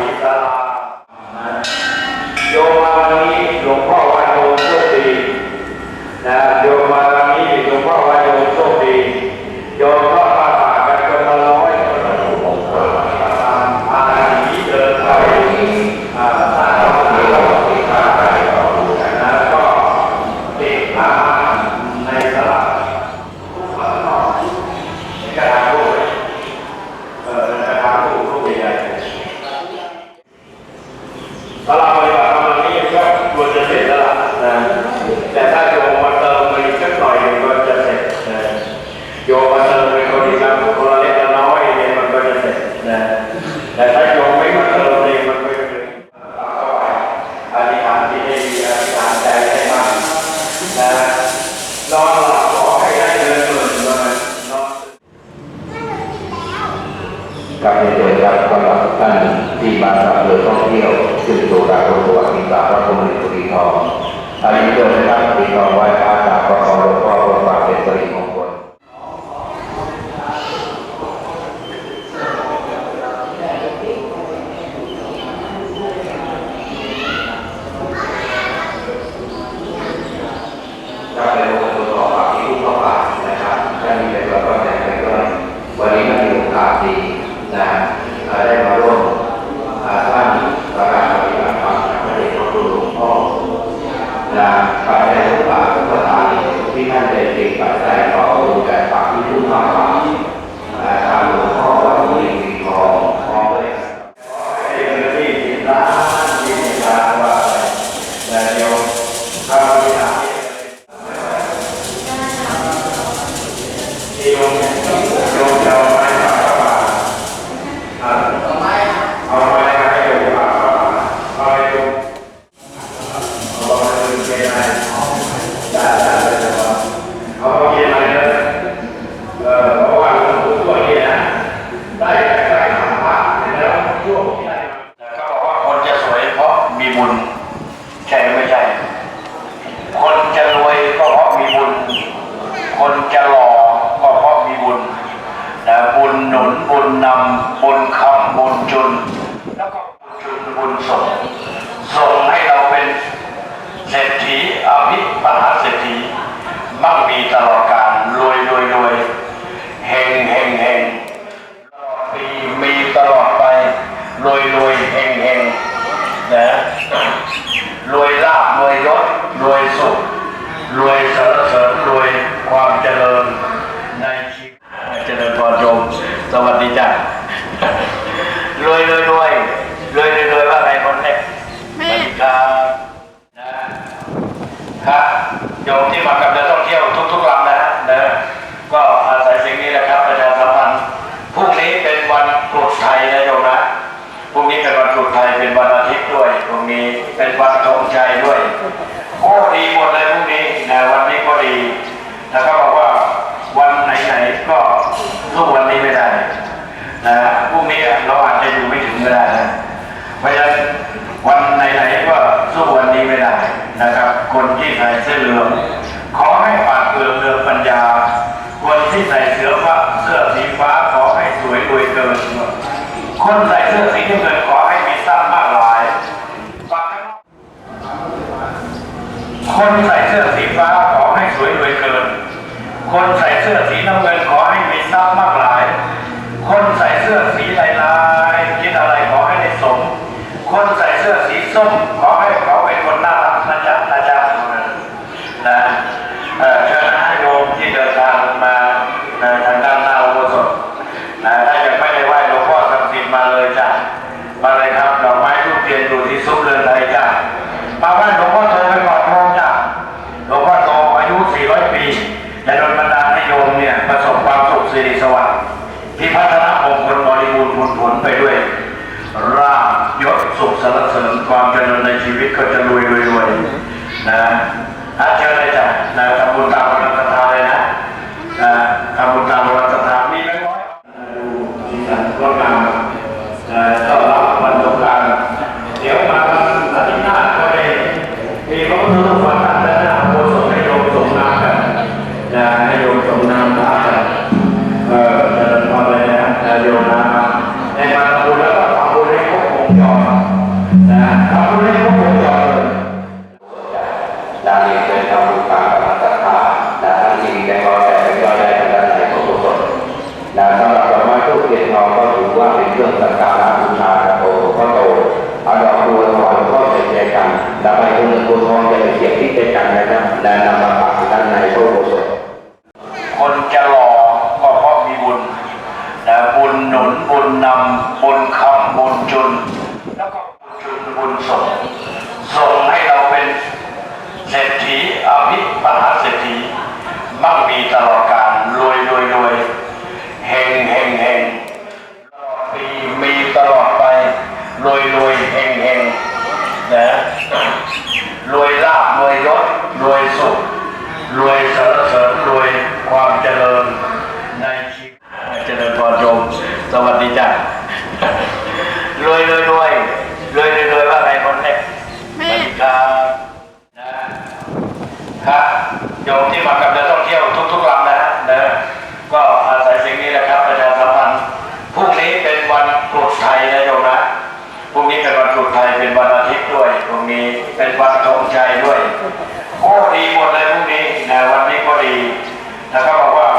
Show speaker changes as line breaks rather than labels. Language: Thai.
ทาสีศาลานะโยมมาวันนี้หลวงพ่อวันโยมโชคดีนะโยมมาวันนี้หลวงพ่อวันโยมโชคดีโยมก็มาปากกันคนละร้อยคนละหกคนละตามพาหนีเดินไปอ่าสร้างศาลาที่ทางไปนะก็ติดผ้าในศาลา ในกระดาษรูปเอ่อในกระดาษรูปรูปใหญ่ๆตลาดปฏิบัติธรรมอันนี้ก็ควรจะเสร็จแล้วล่ะนะแต่ถ้าโยมมาเติมมาอีกสักหน่อยหนึ่งก็จะเสร็จนะโยมมาเติมไปคนอีกแล้วคนละเล็กละน้อยเนี่ยมันก็จะเสร็จนะแต่ถ้าโยมไม่มาเติมเนี่ยมันก็จะเลยอธิษฐานที่ดีอธิษฐานใจให้มากนะ นอนหลับขอให้ได้เงินหมื่นมานอน
กับในเดือนครับสำหรับท่านที่มาจากเรือท่องเที่ยวขึ้นสู่ดาวประวัติศาสตร์พระพุทธสุรินทองอันนี้เกิดนะครับปีทองไว้พระจากพระของหลวงพ่อพระบาทเป็นสิริมงคล ก็เป็นองค์ประกอบที่ผู้เข้าป่านะครับท่านมีเป็นประกอบแต่งด้วยวันนี้มันมีโอกาสดีนะเอ่อได้มาร่วมอ่าสร้างประการปฏิบัติธรรมกับพระเดชพระคุณหลวงพ่อนะปัจจัยทุกบาททุกสตางค์ที่ท่านได้ติดปัจจัยต่อบุญแก่ฝากที่ผู้เข้าป่าอ่าทางหลวงพ่อวัดบุรีมีทองพร้อมด้วย
ให้เงินที่สิบล้านยี่สิบล้านว่าไปแต่เดี๋ยวถ้าเราไปถามที่โยมโยมจะเอาไม้ฝากเข้ามาอ่าเอาไม้เอาไม้ให้โยมฝากเข้ามาเอาให้โยมเอาไปคืนเกณฑ์ให้ได้ได้ได้ได้เอาไปเกณฑ์ให้เลยเออเพราะว่าหลวงปู่ตัวนี้นะ ได้ได้ทำผ่านแล้วช่วงที่ได้แต่เขาบอกว่าคนจะสวยเพราะมีบุญใช่หรือไม่ใช่ คนจะรวยก็เพราะมีบุญ คนจะหล่อก็เพราะมีบุญนะบุญห นนำบุญคำบุญจุน แล้วก็บุญจุนบุญส่งส่งให้เราเป็นเศรษฐีอภิมหาเศรษฐีมั่งมีตลอดกาลรวยรวยรวยเฮงเฮงเฮงตลอดปีมีตลอดไปรวยรวยเฮงเฮงนะรวยลาบรวยยศรวยสุขรวยสรรเสริญรวยความเจริญในชีวิตเจริญพรโยมสวัสดีจ้ะรวยรวยรวยรวยรวยรวยว่าไงคนเล็กสวัสดีครับนะครับโยมที่มากับเรือท่องเที่ยวทุกๆลำนะฮะนะก็อาศัยสิ่งนี้แหละครับประชาสัมพันธ์ พรุ่งนี้เป็นวันตรุษไทยนะโยมนะ พรุ่งนี้เป็นวันตรุษไทยเป็นวันอาทิตย์ด้วยพรุ่งนี้เป็นวันธงชัยด้วยโอ้ดีหมดเลยพรุ่งนี้นะวันนี้ก็ดีแล้วก็บอกว่าวันไหนๆก็สู้วันนี้ไม่ได้นะพรุ่งนี้เราอาจจะอยู่ไม่ถึงก็ได้นะเพราะฉะนั้นวันไหนๆก็สู้วันนี้ไม่ได้นะครับ คนที่ใส่เสื้อเหลืองขอให้ปาดเปรื่องเรืองปัญญา คนที่ใส่เสื้อฟ้าเสื้อสีฟ้าขอให้สวยรวยเกิน คนใส่เสื้อสีน้ำเงินขอให้มีทรัพย์มากหลายฟังให้รอบคนใส่เสื้อสีฟ้าขอให้สวยรวยเกิน คนใส่เสื้อสีน้ำเงินขอให้มีทรัพย์มากหลาย คนใส่ลายลายๆคิดอะไรขอให้ได้สม คนใส่เสื้อสีส้มขอให้เขาเป็นคนน่ารักนะจ๊ะนะจ๊ะนะเอ่อเชิญนะโยมที่เดินทางมาในทางด้านหน้าอุโบสถนะถ้ายังไม่ได้ไหว้หลวงพ่อศักดิ์สิทธิ์มาเลยจ้ะมาเลยครับดอกไม้ทุกเทียนอยู่ที่ซุ้มเรือนไทยจ้ะ มาไหว้หลวงพ่อโตไปก่อนโยมจ้ะหลวงพ่อโตอายุ 400 ปีแต่โดนบันดาลให้โยมเนี่ยประสบความสุขสิริสวัสดิ์พิพัฒนามงคลบริบูรณ์ผลผลไปด้วยราบยศสุขสรรเสริญความเจริญในชีวิตก็จะรวยรวยรวยนะ เศ
ร
ษฐีอภิมหาเศรษฐีมั่งมีตลอดการรวยรวยรวยเฮงเฮงเฮงตลอดปีมีตลอดไปรวยรวยเฮงเฮงนะรวยลาบรวยยศรวยสุขรวยเสริญรวยความเจริญ พรุ่งนี้เป็นวันสุดท้ายเป็นวันอาทิตย์ด้วยพรุ่งนี้เป็นวันธงใจด้วยโอ้ดีหมดเลยพรุ่งนี้นะวันนี้ก็ดีแล้วก็บอกว่า